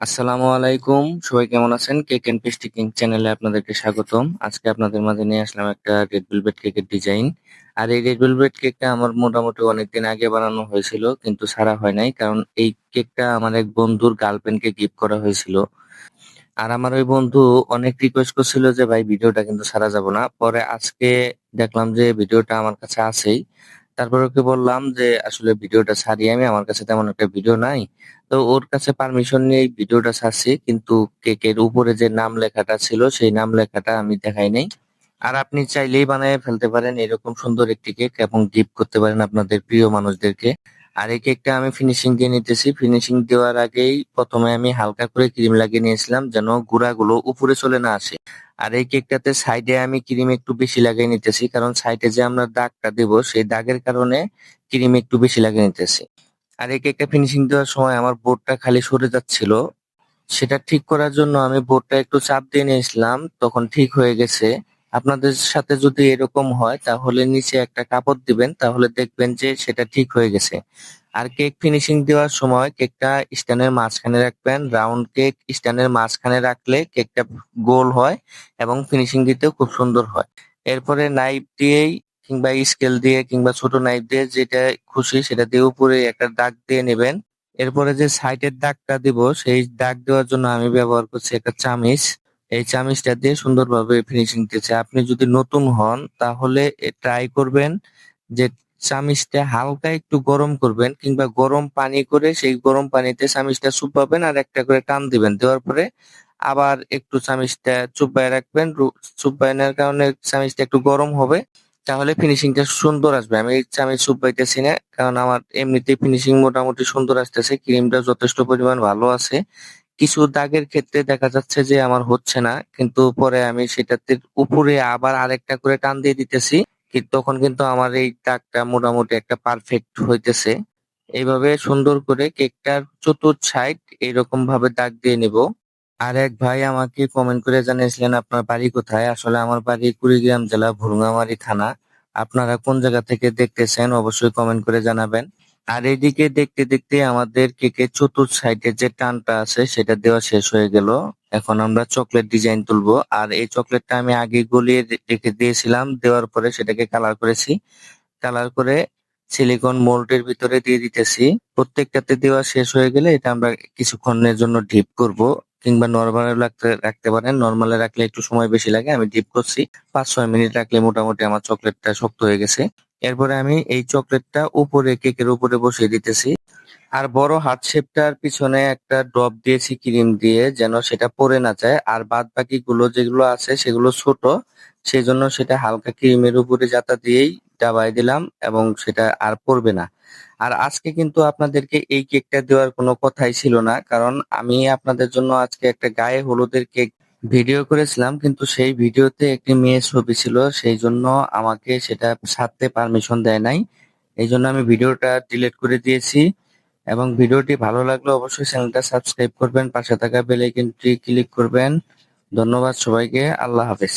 আসসালামু আলাইকুম। সবাই কেমন আছেন? কেক এন্ড পেস্ট্রি কিং চ্যানেলে আপনাদেরকে স্বাগতম। আজকে আপনাদের মাঝে নিয়ে আসলাম একটা রেড ভেলভেট কেকের ডিজাইন আর এই রেড ভেলভেট কেকটা আমার মোটামুটি অনেকদিন আগে বানানো হয়েছিল, কিন্তু ছাড়া হয় নাই, কারণ এই কেকটা আমার এক বন্ধুর গার্লফ্রেন্ডকে গিফট করা হয়েছিল। আর আমার ওই বন্ধু অনেক রিকোয়েস্ট করছিল যে, ভাই, ভিডিওটা কিন্তু ছাড়া যাব না। পরে আজকে দেখলাম যে, ভিডিওটা আমার কাছে আছেই। তারপর ওকে বললাম যে, আসলে ভিডিওটা সারি আমি, আমার কাছে তেমন একটা ভিডিও নাই। তো ওর কাছে পারমিশন নিয়ে ভিডিওটা ছাড়ছি, কিন্তু কেকের উপরে যে নাম লেখাটা ছিল, সেই নাম লেখাটা আমি দেখাই নাই। আর আপনি চাইলেই বানিয়ে ফেলতে পারেন এরকম সুন্দর একটি কেক এবং গিফট করতে পারেন আপনাদের প্রিয় মানুষদেরকে। আর এই কেকটা আমি ফিনিশিং দিয়ে নিতেছি। ফিনিশিং দেওয়ার আগেই প্রথমে আমি হালকা করে ক্রিম লাগিয়ে নিয়েছিলাম যেন গুঁড়াগুলো উপরে চলে না আসে। আর এই কেকটাতে সাইডে আমি ক্রিম একটু বেশি লাগিয়ে নিতেছি, কারণ সাইডে যে আমরা দাগটা দেব, সেই দাগের কারণে ক্রিম একটু বেশি লাগিয়ে নিতেছি। আর এই কেকটা ফিনিশিং দেওয়ার সময় আমার বোর্ডটা খালি সরে যাচ্ছিল। সেটা ঠিক করার জন্য আমি বোর্ডটা একটু চাপ দিয়ে নিয়েছিলাম, তখন ঠিক হয়ে গেছে। আপনাদের সাথে যদি এরকম হয়, তাহলে নিচে একটা কাপড় দিবেন, তাহলে দেখবেন যে সেটা ঠিক হয়ে গেছে। আর কেক ফিনিশিং দেওয়ার সময় কেকটা স্ট্যান্ডের মাঝখানে রাখবেন। রাউন্ড কেক স্ট্যান্ডের মাঝখানে রাখলে কেকটা গোল হয় এবং ফিনিশিং দিতেও খুব সুন্দর হয়। এরপরে নাইফ দিয়েই কিংবা স্কেল দিয়ে কিংবা ছোট নাইফ দিয়ে যেটা খুশি সেটা দিয়ে উপরে একটা দাগ দিয়ে নেবেন। এরপরে যে সাইডের দাগটা দিব, সেই দাগ দেওয়ার জন্য আমি ব্যবহার করছি একটা চামিচ। এই চামিচটা দিয়ে সুন্দরভাবে ফিনিশিং দিয়েছে। আপনি যদি নতুন হন, তাহলে ট্রাই করবেন যে চামিচটা হালকা একটু গরম করবেন কিংবা গরম পানি করে সেই গরম পানিতে চামিচটা চুপাবেন আর একটা করে টান দিবেন। দেওয়ার পরে আবার একটু চামিচটা চুপায় রাখবেন। চুপায়নের কারণে চামিচটা একটু গরম হবে, তাহলে ফিনিশিংটা সুন্দর আসবে। আমি এই চামিচ চুপাইতেছি না, কারণ আমার এমনিতেই ফিনিশিং মোটামুটি সুন্দর আসতেছে। ক্রিমটা যথেষ্ট পরিমাণ ভালো আছে। কিছু দাগের ক্ষেত্রে দেখা যাচ্ছে যে আমার হচ্ছে না, কিন্তু পরে আমি সেটাতে উপরে আবার আরেকটা করে টান দিয়ে দিতেছি তখন কিন্তু আমার এই দাগটা মোটামুটি একটা পারফেক্ট হইতেছে। এইভাবে সুন্দর করে কেকটার চতুর্থ সাইড এরকম ভাবে দাগ দিয়ে নিব। আর এক ভাই আমাকে কমেন্ট করে জানিয়েছিলেন, আপনার বাড়ি কোথায়? আসলে আমার বাড়ি কুড়িগ্রাম জেলা ভুরুঙ্গামারি থানা। আপনারা কোন জায়গা থেকে দেখতেছেন? অবশ্যই কমেন্ট করে জানাবেন। আর এদিকে দেখতে দেখতে আমাদের কেকের চতুর্থ সাইডে যে টানটা আছে, সেটা দেওয়া শেষ হয়ে গেল। এখন আমরা চকলেট ডিজাইন তুলবো। আর এই চকলেটটা আমি আগে গলিয়ে রেখে দিয়েছিলাম। দেওয়ার পরে সেটাকে কালার করেছি। কালার করে সিলিকন মোল্ডের ভিতরে দিয়ে দিতেছি। প্রত্যেকটাতে দেওয়া শেষ হয়ে গেলে এটা আমরা কিছুক্ষণের জন্য ডিপ করব। কিংবা নর্মালে রাখতে রাখতে পারেন। নর্মালে রাখলে একটু সময় বেশি লাগে। আমি ডিপ করছি। পাঁচ ছয় মিনিট রাখলে মোটামুটি আমার চকলেটটা শক্ত হয়ে গেছে। এরপরে আমি এই চকলেটটা উপরে কেকের উপরে বসিয়ে দিতেছি। আর বড় হার্ট শেপটার পিছনে একটা ড্রপ দিয়েছি ক্রিম দিয়ে যেন সেটা পরে না যায়। আর বাদ বাকি গুলো যেগুলো আছে সেগুলো ছোট সেই জন্য সেটা হালকা ক্রিমের উপরে যাতা দিয়েই ডাবাই দিলাম এবং সেটা আর পড়বে না। আর আজকে কিন্তু আপনাদেরকে এই কেকটা দেওয়ার কোনো কথাই ছিল না, কারণ আমি আপনাদের জন্য আজকে একটা গায়ে হলুদের কেক ভিডিও করেছিলাম, কিন্তু সেই ভিডিওতে একটি মেয়ের ছবি ছিল, সেই জন্য আমাকে সেটা ছাড়তে পারমিশন দেয় নাই। এই জন্য আমি ভিডিওটা ডিলিট করে দিয়েছি। এবং ভিডিওটি ভালো লাগলে অবশ্যই চ্যানেলটা সাবস্ক্রাইব করবেন, পাশে থাকা বেল ক্লিক করবেন। ধন্যবাদ সবাইকে, আল্লাহ হাফেজ।